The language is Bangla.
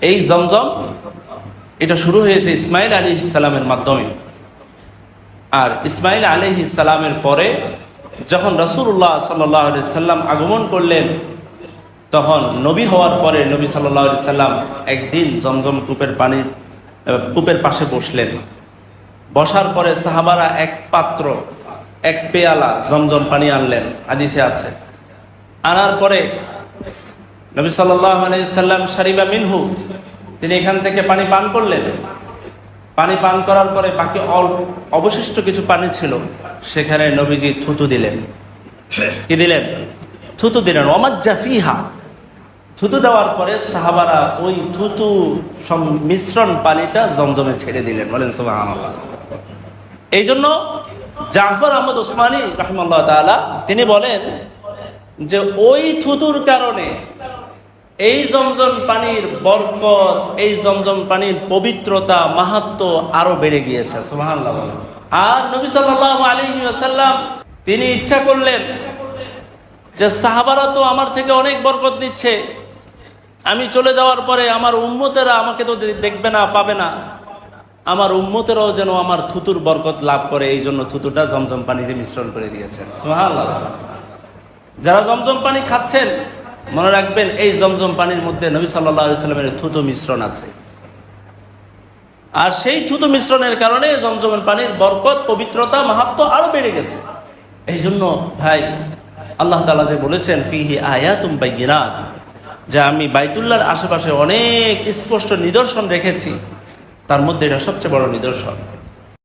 এই জমজম এটা শুরু হয়েছে ইসমাইল আলী ইসালামের মাধ্যমে। আর ইসমাইল আলী ইসালামের পরে যখন রসুল্লাহ সাল্লাহ সাল্লাম আগমন করলেন তখন নবী হওয়ার পরে নবী সাল্লাহ সাল্লাম একদিন জমজম কূপের আহ, কূপের পাশে বসলেন। বসার পরে সাহাবারা এক পাত্র এক পেয়ালা জমজম পানি আনলেন। আদিসে আছে। আনার পরে নবী সাল্লাম সারিবা মিনহু, তিনি এখান থেকে পানি পান করলেন। পানি পান করার পরে বাকি অল্প অবশিষ্ট কিছু পানি ছিল, সেখানে নবীজি থুতু দিলেন। কি দিলেন? থুতু দিলেন। ওমাদ জাফিহা থুতু দেওয়ার পরে সাহাবারা ওই থুতু মিশ্রণ পানিটা জমজমে ছেড়ে দিলেন। বলেন এই জন্য জাফর আহমদ ওসমানী রহমাল্লাহ তিনি বলেন যে ওই থুতুর কারণে এই জমজম পানির বরকত, এই জমজম পানির পবিত্রতা, মাহাত্ম আরও বেড়ে গিয়েছে। আর নবী সাল্লাল্লাহু আলাইহি ওয়াসাল্লাম, তিনি ইচ্ছা করলেন যে সাহাবারা তো আমার থেকে অনেক বরকত দিচ্ছে আমি চলে যাওয়ার পরে আমার উম্মতেরা আমাকে তো দেখবে না, পাবে না। আমার উম্মতেরাও যেন আমার থুতুর বরকত লাভ করে, এই জন্য থুতুটা জমজম পানিতে মিশ্রণ করে দিয়েছেন যারা জমজম পানি খাচ্ছেন মনে রাখবেন, এই জমজম পানির মধ্যে নবী সাল্লাহ সাল্লামের থুতু মিশ্রণ আছে। আর সেই থুতু মিশ্রণের কারণে জমজমের পানির বরকত, পবিত্রতা মাহাত্ম আরও বেড়ে গেছে। এই জন্য ভাই, আল্লাহ তালা যে বলেছেন, ফিহি আয়াতুম বাইগিনাত যা আমি বাইতুল্লার আশেপাশে অনেক স্পষ্ট নিদর্শন রেখেছি, তার মধ্যে এটা সবচেয়ে বড় নিদর্শন।